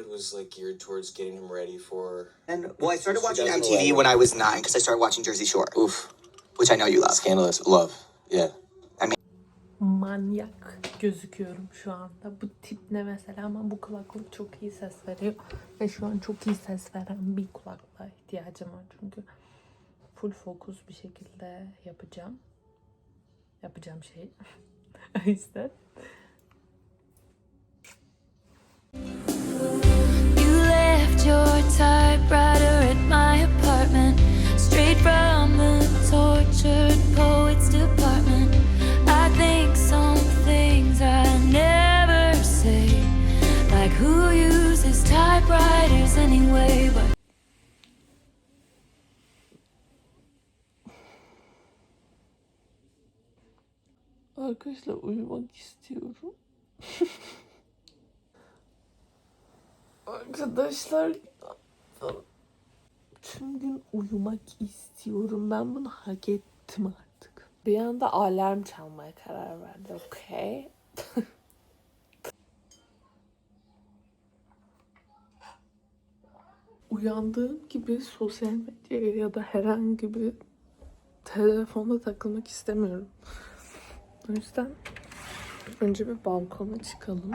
It was like geared towards getting him ready for And well, I started watching 2011. MTV when I was nine because I started watching Jersey Shore, oof which I know you love. scandalous love. Yeah. manyak gözüküyorum şu anda. Bu tip ne mesela ama bu kulaklık çok iyi ses veriyor. Ve şu an çok iyi ses veren bir kulaklığa ihtiyacım var. Çünkü full fokus bir şekilde yapacağım. Yapacağım şey. o yüzden. Your typewriter at my apartment, straight from the tortured poets department. I think some things I never say, like who uses typewriters anyway, but. Arkadaşlar uyumak istiyorum. Arkadaşlar tüm gün uyumak istiyorum. Ben bunu hak ettim artık. Bir anda alarm çalmaya karar verdi. Okey. Uyandığım gibi sosyal medyaya ya da herhangi bir telefonda takılmak istemiyorum. O yüzden önce bir balkona çıkalım.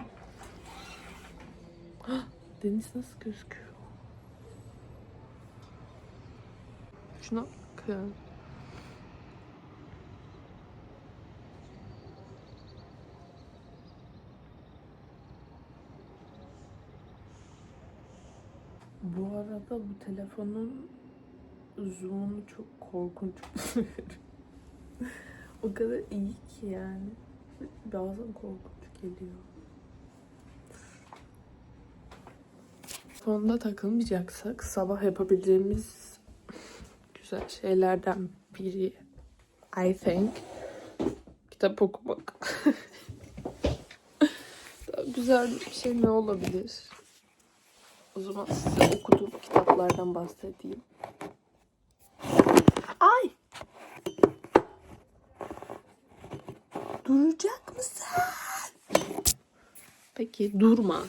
Deniz nasıl gözüküyor? Şuna bakın. Bu arada bu telefonun zoom'unu çok korkunç o kadar iyi ki yani. Bazen korkunç geliyor. Sonunda takılmayacaksak sabah yapabileceğimiz güzel şeylerden biri I think kitap okumak. Daha güzel bir şey ne olabilir? O zaman size okuduğum kitaplardan bahsedeyim. Ay! Duracak mısın? Peki durma.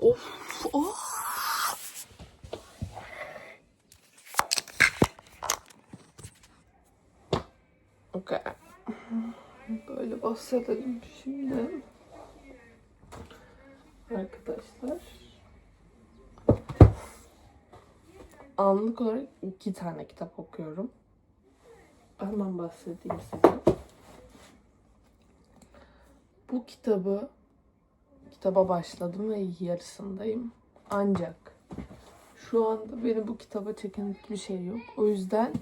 Of of. Okey. Böyle bahsedelim şimdi. Arkadaşlar. Anlık olarak iki tane kitap okuyorum. Hemen bahsedeyim size. Bu kitabı kitaba başladım ve yarısındayım. Ancak şu anda beni bu kitaba çeken hiçbir şey yok. O yüzden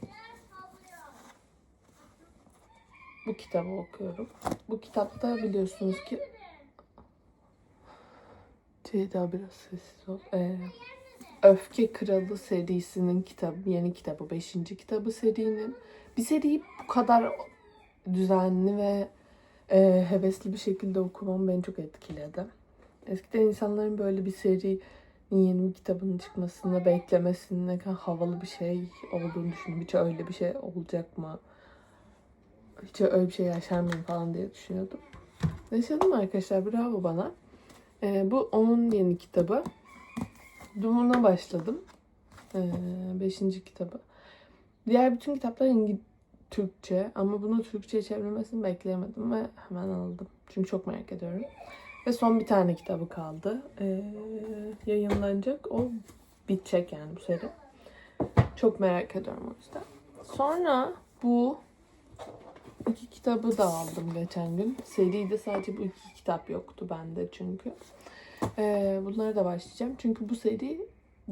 bu kitabı okuyorum. Bu kitapta biliyorsunuz ki Ceyda biraz sessiz ol. Ee, Öfke Kralı serisinin kitabı, yeni kitabı, beşinci kitabı serinin. Bir seriyi bu kadar düzenli ve e, hevesli bir şekilde okumam beni çok etkiledi. Eskiden insanların böyle bir serinin yeni bir kitabının çıkmasını beklemesinin havalı bir şey olduğunu düşündüm. Hiç öyle bir şey olacak mı? Hiç öyle bir şey yaşar mıyım falan diye düşünüyordum. Yaşadım arkadaşlar bravo bana. Ee, bu onun yeni kitabı. Dumuna başladım. Ee, beşinci kitabı. Diğer bütün kitaplar İngiliz Türkçe ama bunu Türkçe'ye çevrilmesini bekleyemedim ve hemen aldım. Çünkü çok merak ediyorum. Ve son bir tane kitabı kaldı. Ee, yayınlanacak. O bitecek yani bu seri. Çok merak ediyorum o yüzden. Sonra bu iki kitabı da aldım geçen gün. Seride sadece bu iki kitap yoktu bende çünkü. Ee, bunlara da başlayacağım. Çünkü bu seri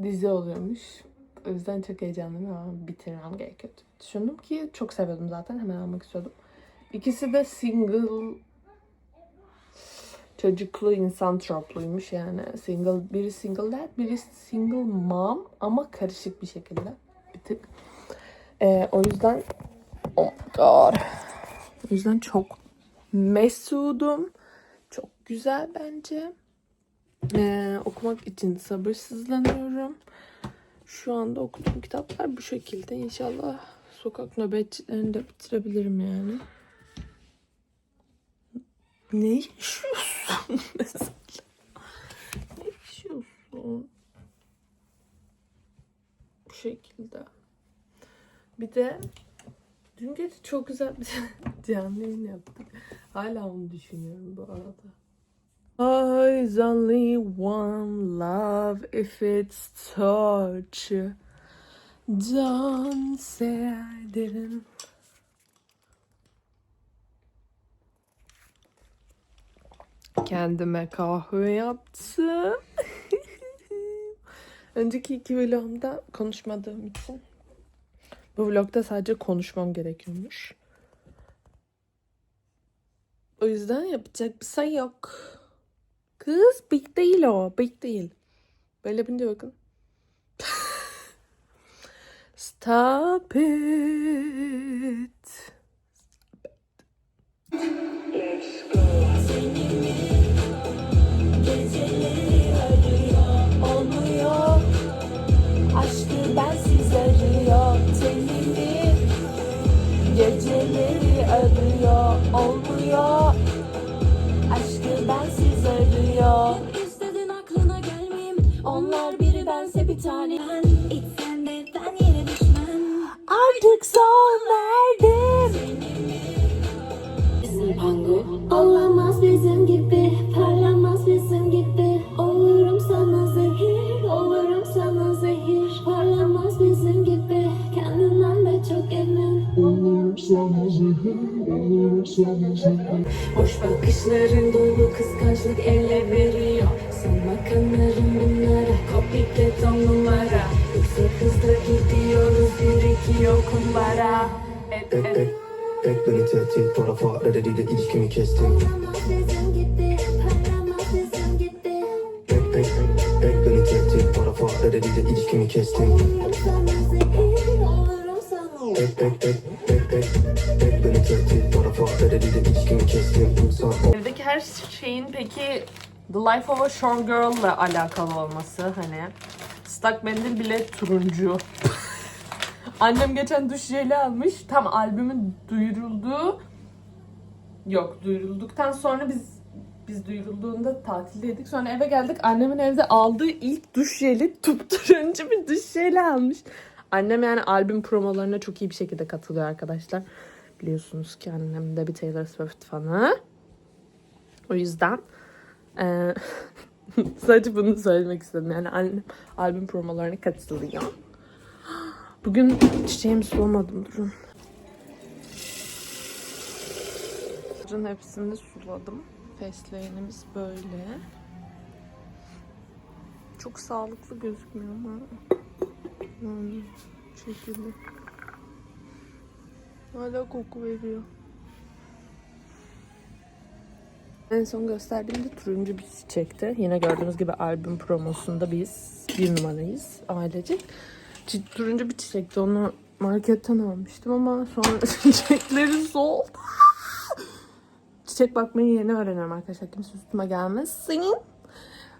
dizi oluyormuş. O yüzden çok heyecanlıyım ama bitirmem gerekiyor. Düşündüm ki çok seviyordum zaten. Hemen almak istiyordum. İkisi de single çocuklu insan tropluymuş yani. Single, biri single dad, biri single mom ama karışık bir şekilde. Bir tık. Ee, o yüzden oh god. O yüzden çok mesudum. Çok güzel bence. Ee, okumak için sabırsızlanıyorum. Şu anda okuduğum kitaplar bu şekilde. İnşallah sokak nöbetçilerini de bitirebilirim yani. Ne yaşıyorsun mesela? Ne yaşıyorsun? Bu şekilde. Bir de dün gece çok güzel bir canlı yayın yaptık. Hala onu düşünüyorum bu arada. Eyes only one love if it's touch. Don't say I didn't. Kendime kahve yaptım. Önceki iki vlogumda konuşmadığım için bu vlogda sadece konuşmam gerekiyormuş. O yüzden yapacak bir şey yok. Kız big değil o. Big değil. Böyle yapınca bakın. Stop it. olmuyor Olmuyor Aşkı bensiz arıyor İstedin aklına gelmeyeyim. Onlar biri bense bir tane Ben içsen de ben yere düşmem. Artık son verdim. Bizim pango. Olamaz bizim gibi bakışların dolu kıskançlık ele veriyor. Sanma kanarım bunlara Copycat on numara. Yoksa hızla gidiyoruz birikiyor kumbara Et, Ek, et. ek, ek beni tehdit Tarafa reddediyle ilişkimi kestim Parlamaz bizim gibi Parlamaz bizim gibi beni tehdit Tarafa reddediyle ilişkimi kestim Olurum sana zehir Olurum sana. Ek, ek, ek, her şeyin peki The Life of a Shore Girl ile alakalı olması hani. Islak mendil bile turuncu. Annem geçen duş jeli almış. Tam albümün duyurulduğu yok duyurulduktan sonra biz biz duyurulduğunda tatildeydik. Sonra eve geldik. Annemin evde aldığı ilk duş jeli turuncu bir duş jeli almış. Annem yani albüm promolarına çok iyi bir şekilde katılıyor arkadaşlar. Biliyorsunuz ki annem de bir Taylor Swift fanı. O yüzden eee, sadece bunu söylemek istedim. Yani annem albüm promolarına katılıyor. Bugün çiçeğimi sulamadım durun. Bunların hepsini suladım. Fesleğenimiz böyle. Çok sağlıklı gözükmüyor ama. Yani şekilde. Hala koku veriyor. En son gösterdiğimde turuncu bir çiçekti. Yine gördüğünüz gibi albüm promosunda biz bir numarayız ailecek. Çi- turuncu bir çiçekti. Onu marketten almıştım ama sonra çiçekleri soldu. Çiçek bakmayı yeni öğreniyorum arkadaşlar. Kimse üstüme gelmesin.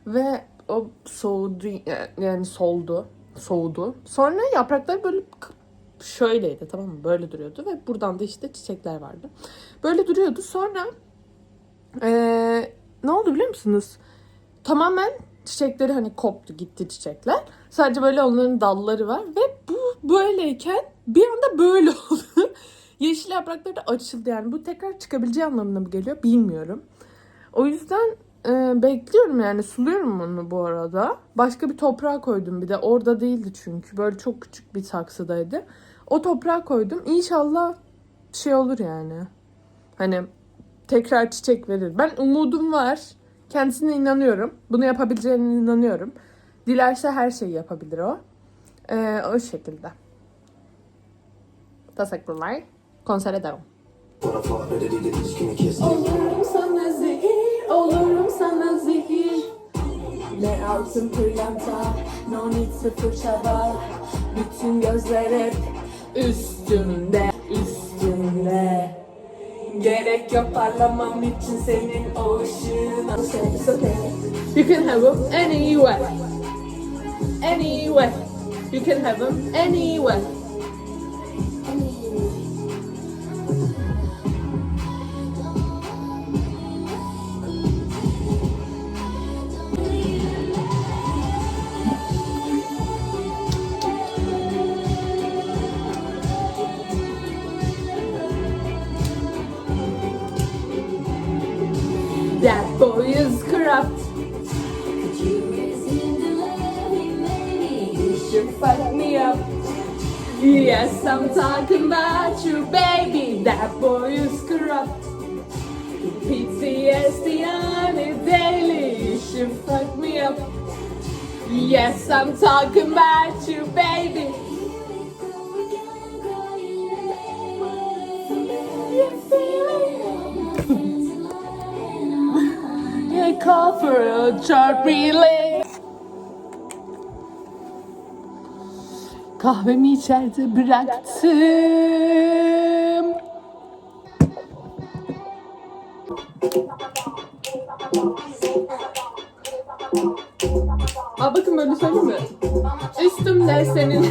Ve o soğudu yani soldu. Soğudu. Sonra yapraklar böyle şöyleydi tamam mı? Böyle duruyordu ve buradan da işte çiçekler vardı. Böyle duruyordu. Sonra ee, ne oldu biliyor musunuz? Tamamen çiçekleri hani koptu gitti çiçekler. Sadece böyle onların dalları var ve bu böyleyken bir anda böyle oldu. Yeşil yaprakları da açıldı yani. Bu tekrar çıkabileceği anlamına mı geliyor bilmiyorum. O yüzden e, bekliyorum yani suluyorum onu bu arada. Başka bir toprağa koydum bir de. Orada değildi çünkü. Böyle çok küçük bir saksıdaydı. O toprağa koydum. İnşallah şey olur yani. Hani tekrar çiçek verir. Ben umudum var. Kendisine inanıyorum. Bunu yapabileceğine inanıyorum. Dilerse her şeyi yapabilir o. Ee, o şekilde. Teşekkürler. İlişkimi kestim Olurum sana zehir Olurum sana zehir Ne altın pırlanta No need sıfır çaba Bütün gözler hep üstümde Üstümde Gerek yok parlamam için senin o ışığına It's okay. You can have them anywhere. Anywhere. You can have them anywhere. That boy is corrupt. You the. You should fuck me up. Yes, I'm talking about you, baby. That boy is corrupt. PTSD on it daily. You should fuck me up. Yes, I'm talking about you, baby. Call for a short relay. Kahvemi içeride bıraktım. Aa bakın böyle söyleyeyim mi? Üstümde senin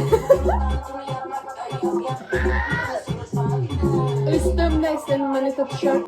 Üstümde senin manita tişört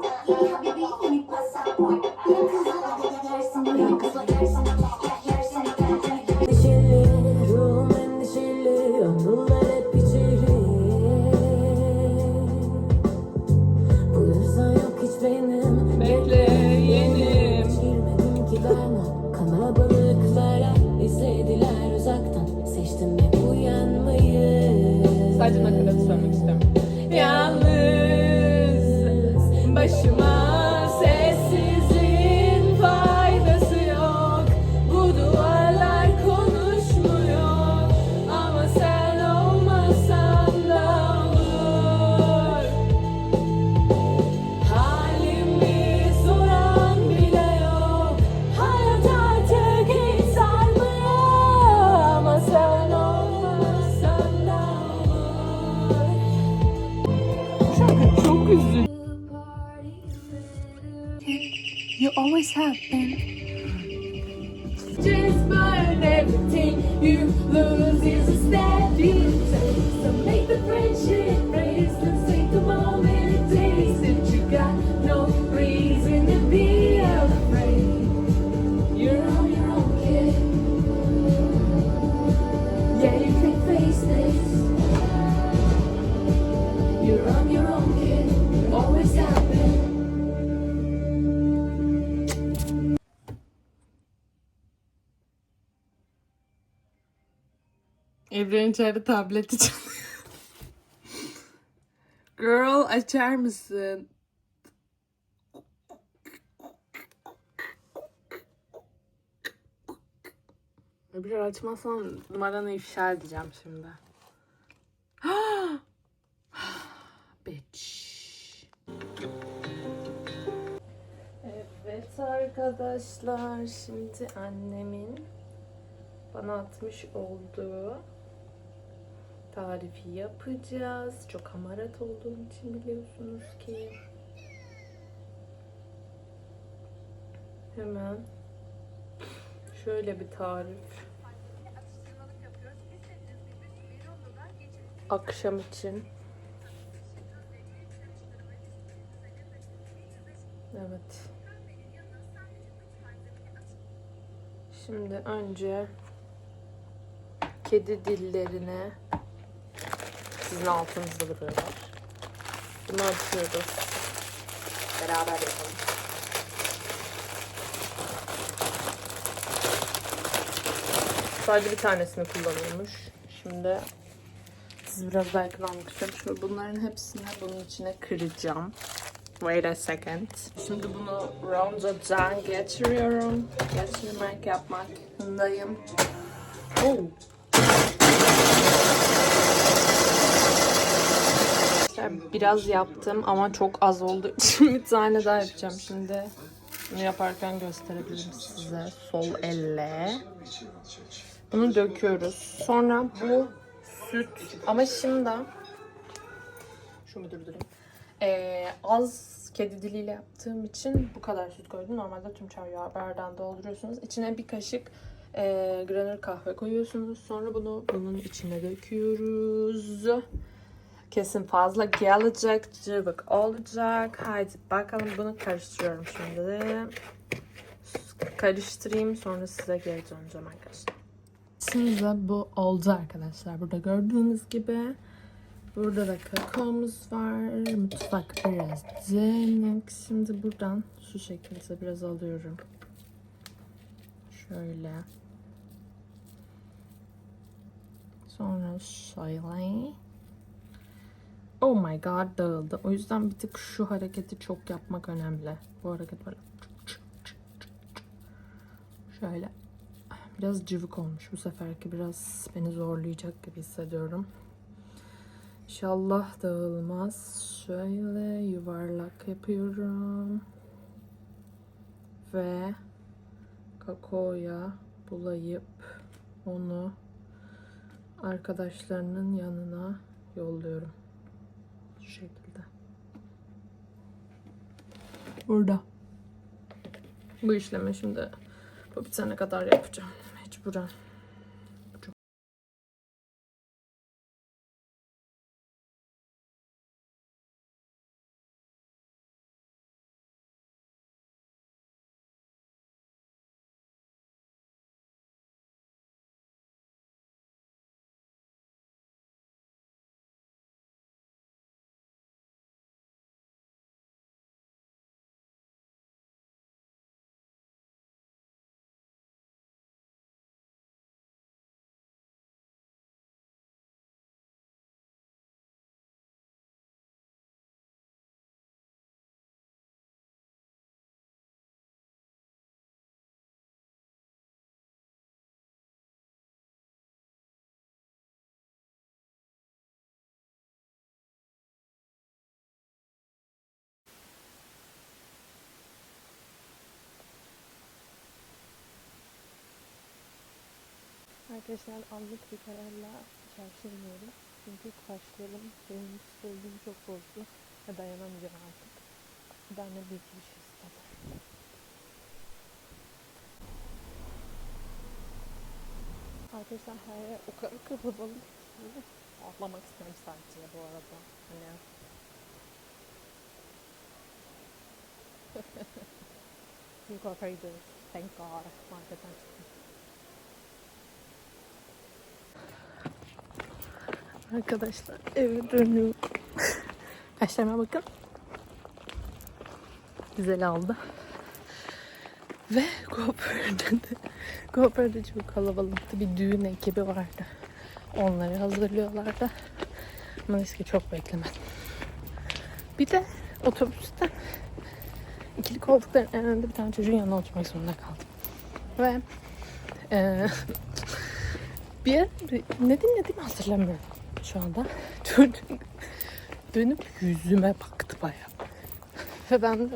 always happen. Evren içeride tableti çalıyor. Girl açar mısın? Bir açmazsan numaranı ifşa edeceğim şimdi. Bitch. Evet arkadaşlar şimdi annemin bana atmış olduğu tarifi yapacağız. Çok hamarat olduğum için biliyorsunuz ki. Hemen şöyle bir tarif. Akşam için. Evet. Şimdi önce kedi dillerine sizin altınızda duruyorlar. Bunu atıyoruz. Beraber yapalım. Sadece bir tanesini kullanıyormuş. Şimdi siz biraz daha yakından istiyorum. Şöyle bunların hepsini bunun içine kıracağım. Wait a second. Şimdi bunu rondodan geçiriyorum. Geçirmek yapmaktayım. Oh. Arkadaşlar biraz yaptım ama çok az olduğu için bir tane daha yapacağım şimdi. Bunu yaparken gösterebilirim size sol elle. Bunu döküyoruz. Sonra bu süt ama şimdi şunu durdurayım. Ee, az kedi diliyle yaptığım için bu kadar süt koydum. Normalde tüm çay bardağını dolduruyorsunuz. İçine bir kaşık e, granül kahve koyuyorsunuz. Sonra bunu bunun içine döküyoruz. Kesin fazla gelecek, cıvık olacak. Haydi bakalım bunu karıştırıyorum şimdi. Karıştırayım sonra size geri döneceğim arkadaşlar. Şimdi bu oldu arkadaşlar. Burada gördüğünüz gibi. Burada da kakaomuz var. Mutfak biraz dönük. Şimdi buradan şu şekilde biraz alıyorum. Şöyle. Sonra şöyle. Oh my god dağıldı. O yüzden bir tık şu hareketi çok yapmak önemli. Bu hareket böyle. Şöyle. Biraz cıvık olmuş bu seferki. Biraz beni zorlayacak gibi hissediyorum. İnşallah dağılmaz. Şöyle yuvarlak yapıyorum. Ve kakaoya bulayıp onu arkadaşlarının yanına yolluyorum. Şekilde. Burada. Bu işlemi şimdi bu bitene kadar yapacağım. Mecburen. Arkadaşlar anlık bir kararla çarşı iniyorum. Çünkü kaşlarım benim psikolojimi çok bozdu. Ve dayanamayacağım artık. Ben de bir iki bir şey istedim. Arkadaşlar her yer o kadar kalabalık ki. Atlamak istiyorum sadece bu arada. Hani Yukarıdaydı. Thank God. Marketten çıktım. Arkadaşlar eve dönüyorum. Kaşlarıma bakın. Güzel aldı. Ve kuaförde de kuaförde çok kalabalıktı. Bir düğün ekibi vardı. Onları hazırlıyorlardı. Ama neyse ki çok beklemedim. Bir de otobüste ikili koltukların en önünde bir tane çocuğun yanına oturmak zorunda kaldım. Ve eee bir yer, ne dinlediğimi hatırlamıyorum şu anda. Çocuk dönüp yüzüme baktı bayağı. Ve ben de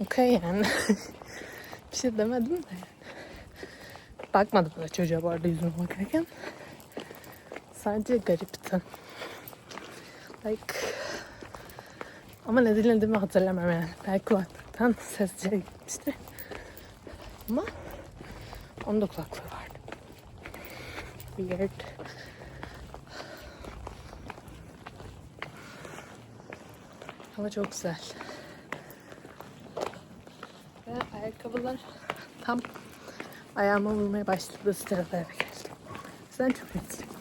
okey yani. bir şey demedim de. Bakmadım da çocuğa bu arada yüzüme bakarken. Sadece garipti. Like ama ne dinlediğimi hatırlamam yani. Belki kulaklıktan sesçiye gitmişti. Ama onun da kulaklığı vardı. Weird. Hava çok güzel. Ve ayakkabılar tam ayağıma vurmaya başladı sırada eve geldim. Sen çok mutluyum.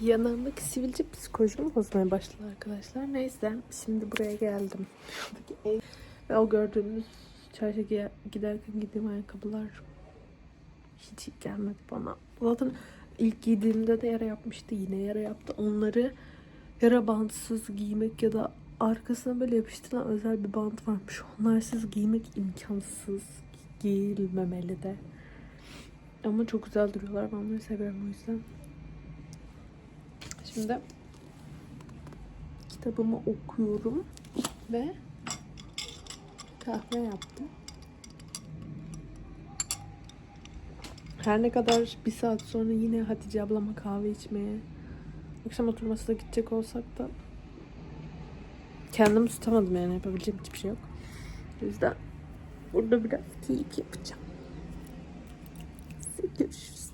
Yanağımdaki sivilce psikolojimi bozmaya başladı arkadaşlar. Neyse şimdi buraya geldim. Ve o gördüğünüz çarşıya giderken giydiğim ayakkabılar hiç gelmedi bana. Zaten ilk giydiğimde de yara yapmıştı. Yine yara yaptı. Onları yara bantsız giymek ya da arkasına böyle yapıştırılan özel bir bant varmış. Onlarsız giymek imkansız. Giyilmemeli de. Ama çok güzel duruyorlar. Ben onları seviyorum o yüzden. Şimdi kitabımı okuyorum ve kahve yaptım. Her ne kadar bir saat sonra yine Hatice ablama kahve içmeye akşam oturmasına gidecek olsak da kendimi tutamadım yani yapabileceğim hiçbir şey yok. O yüzden burada biraz keyif yapacağım. Size görüşürüz.